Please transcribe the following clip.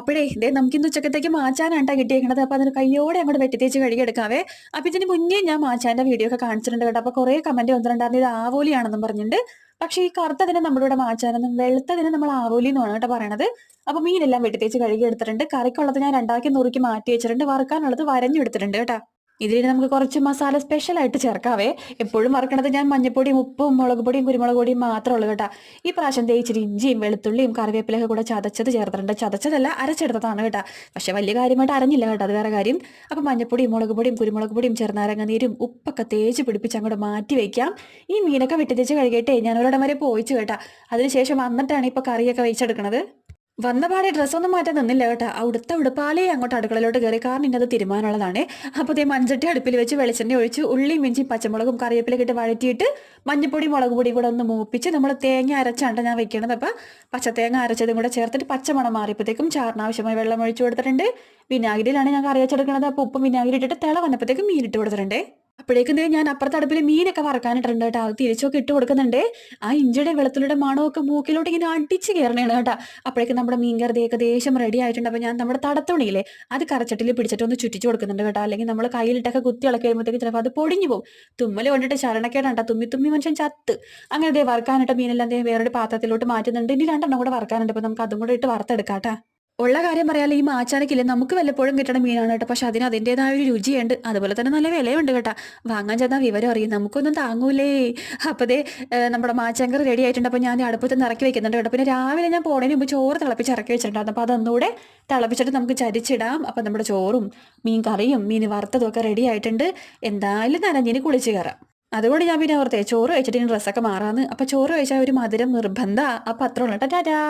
അപ്പോഴേ ഇതേ നമുക്ക് ഇന്ന് ഉച്ചക്കത്തേക്ക് മാച്ചാനാണ് ട്ടാ കിട്ടിയേക്കണത്. അപ്പൊ അതിന് കയ്യോടെ അങ്ങോട്ട് വെട്ടിത്തേച്ച് കഴുകിയെടുക്കാവേ. അപ്പൊ ഇതിന് മുന്നേ ഞാൻ മാച്ചാന്റെ വീഡിയോ ഒക്കെ കാണിച്ചിട്ടുണ്ട് കേട്ടോ. അപ്പൊ കുറെ കമന്റ് വന്നിട്ടുണ്ടായിരുന്നു. ഇത് ആവോലിയാണെന്നും പറഞ്ഞിട്ടുണ്ട്. പക്ഷെ ഈ കറുത്തതിനെ നമ്മുടെ ഇവിടെ മാച്ചാനെന്നും വെളുത്തതിനെ നമ്മൾ ആവോലി എന്നാണ് കേട്ടോ പറയണത്. അപ്പൊ മീനെല്ലാം വെട്ടിത്തേച്ച് കഴുകി എടുത്തിട്ടുണ്ട് കറിക്കുള്ളത് ഞാൻ രണ്ടാക്കി നുറുക്കി മാറ്റി വെച്ചിട്ടുണ്ട്. വറുക്കാനുള്ളത് വരഞ്ഞെടുത്തിട്ടുണ്ട് കേട്ടോ. ഇതിൽ നമുക്ക് കുറച്ച് മസാല സ്പെഷ്യൽ ആയിട്ട് ചേർക്കാവേ. എപ്പോഴും വറക്കണത് ഞാൻ മഞ്ഞപ്പൊടിയും ഉപ്പും മുളക് പൊടിയും കുരുമുളക് പൊടിയും മാത്രമേ ഉള്ളൂ കേട്ടോ. ഈ പ്രാവശ്യം തേച്ചിരി ഇഞ്ചിയും വെളുത്തുള്ളിയും കറിവേപ്പിലൊക്കെ കൂടെ ചതച്ചത് ചേർത്തിട്ടുണ്ട്. ചതച്ചതല്ല അരച്ചെടുത്തതാണ് കേട്ടോ. പക്ഷെ വലിയ കാര്യമായിട്ട് അരഞ്ഞില്ല കേട്ടോ അത് വേറെ കാര്യം. അപ്പൊ മഞ്ഞപ്പൊടിയും മുളക് പൊടിയും കുരുമുളക് പൊടിയും ചെറുനാരങ്ങനീരും ഉപ്പൊക്കെ തേച്ച് പിടിപ്പിച്ച് അങ്ങോട്ട് മാറ്റി വെക്കാം. ഈ മീനൊക്കെ വെട്ടിത്തേച്ച് കഴുകിയിട്ടേ ഞാൻ ഒരിടം വരെ പോയിച്ചു കേട്ടാ. അതിനുശേഷം വന്നിട്ടാണ് ഇപ്പൊ കറിയൊക്കെ വെച്ചെടുക്കണത്. വന്ന പാടെ ഡ്രസ്സൊന്നും മാറ്റാൻ നിന്നില്ല കേട്ടോ. അവിടുത്തെ ഉടുപ്പാലേ അങ്ങോട്ട് അടുക്കളയിലോട്ട് കയറി കാരണം ഇന്നത് തീരുമാനമുള്ളതാണ്. അപ്പോൾ ഇതേ മൺചട്ടി അടുപ്പിൽ വെച്ച് വെളിച്ചെണ്ണ ഒഴിച്ച് ഉള്ളിയും ഇഞ്ചി പച്ചമുളകും കറിവേപ്പിലൊക്കെ ഇട്ട് വഴറ്റിയിട്ട് മഞ്ഞപ്പൊടി മുളക് പൊടിയും കൂടെ ഒന്ന് മൂപ്പിച്ച് നമ്മൾ തേങ്ങ അരച്ചാണ്ട് ഞാൻ വെക്കണത്. അപ്പോൾ പച്ചത്തേങ്ങ അരച്ചതും കൂടെ ചേർത്തിട്ട് പച്ചമണം മാറിയപ്പോഴത്തേക്കും ചാറിനാവശ്യമായി വെള്ളം ഒഴിച്ചു കൊടുത്തിട്ടുണ്ട്. വിനാഗിരിയിലാണ് ഞാൻ കറി വെച്ചെടുക്കുന്നത് അപ്പോൾ ഉപ്പും വിനാഗിരി ഇട്ടിട്ട് തിള വന്നപ്പോഴത്തേക്കും മീനിട്ട് കൊടുത്തിട്ടുണ്ട്. അപ്പോഴേക്കും ഞാൻ അപ്പുറത്തെ അടുപ്പിൽ മീനൊക്കെ വറക്കാനിട്ടുണ്ട് കേട്ടോ. അത് തിരിച്ചൊക്കെ ഇട്ട് കൊടുക്കുന്നുണ്ട്. ആ ഇഞ്ചിയുടെ വെളുത്തുള്ളിയുടെ മണമൊക്കെ മൂക്കിലോട്ട് ഇങ്ങനെ അടിച്ച് കയറണേണ് കേട്ടോ. അപ്പോഴേക്കും നമ്മുടെ മീൻ കറി ഏകദേശം റെഡി ആയിട്ടുണ്ട്. അപ്പോൾ ഞാൻ നമ്മുടെ തടത്തുണിയില്ലേ അത് കറച്ചട്ടിൽ പിടിച്ചിട്ട് ഒന്ന് ചുറ്റിച്ച് കൊടുക്കുന്നുണ്ട് കേട്ടോ. അല്ലെങ്കിൽ നമ്മൾ കയ്യിലിട്ടൊക്കെ കുത്തി ഇളക്കി കഴിയുമ്പോഴത്തേക്ക് ചിലപ്പോൾ അത് പൊടിഞ്ഞു പോകും. തുമ്മൽ കൊണ്ടിട്ട് ശരണക്കേടാണ് തുമ്മി തുമ്മി മനുഷ്യൻ ചത്ത്. അങ്ങനെ ദേ വറുക്കാനിട്ട മീനെല്ലാം ദേ വേറൊരു പാത്രത്തിലോട്ട് മാറ്റുന്നുണ്ട്. ഇനി രണ്ടെണ്ണം കൂടെ വറുക്കാനുണ്ട്. അപ്പോൾ നമുക്ക് അതും കൂടെ ഇട്ട് വറുത്തെടുക്കാം കേട്ടോ. ഉള്ള കാര്യം പറയാലോ ഈ മാച്ചാനക്കില്ല നമുക്ക് വല്ലപ്പോഴും കിട്ടണ മീനാണ് കേട്ടോ. പക്ഷെ അതിന് അതിന്റെതായ ഒരു രുചിയുണ്ട്. അതുപോലെ തന്നെ നല്ല വിലയുണ്ട് കേട്ടോ. വാങ്ങാൻ ചെന്നാൽ വിവരം അറിയും. നമുക്കൊന്നും താങ്ങൂലേ. അപ്പോൾ ഏഹ്, നമ്മുടെ മാച്ചാങ്കർ റെഡി ആയിട്ടുണ്ട്. അപ്പോൾ ഞാൻ അടുപ്പത്ത് നിന്ന് ഇറക്കി വെക്കുന്നുണ്ട് കേട്ടോ. പിന്നെ രാവിലെ ഞാൻ പോണതിന് മുമ്പ് ചോറ് തിളപ്പിച്ച് ഇറക്കി വെച്ചിട്ടുണ്ടായിരുന്നു. അപ്പോൾ അതൊന്നുകൂടെ തിളപ്പിച്ചിട്ട് നമുക്ക് ചരിച്ചിടാം. അപ്പോൾ നമ്മുടെ ചോറും മീൻ കറിയും മീൻ വറുത്തതും ഒക്കെ റെഡി ആയിട്ടുണ്ട്. എന്തായാലും നനഞ്ഞിന് കുളിച്ച് കയറാം. അതുകൊണ്ട് ഞാൻ പിന്നെ ഓർത്തേ ചോറ് കഴിച്ചിട്ട് ഡ്രസ്സൊക്കെ മാറാന്ന്. അപ്പോൾ ചോറ് കഴിച്ചാൽ ഒരു മധുരം നിർബന്ധ. അപ്പം അത്ര ഉള്ളൂ ടാറ്റാ.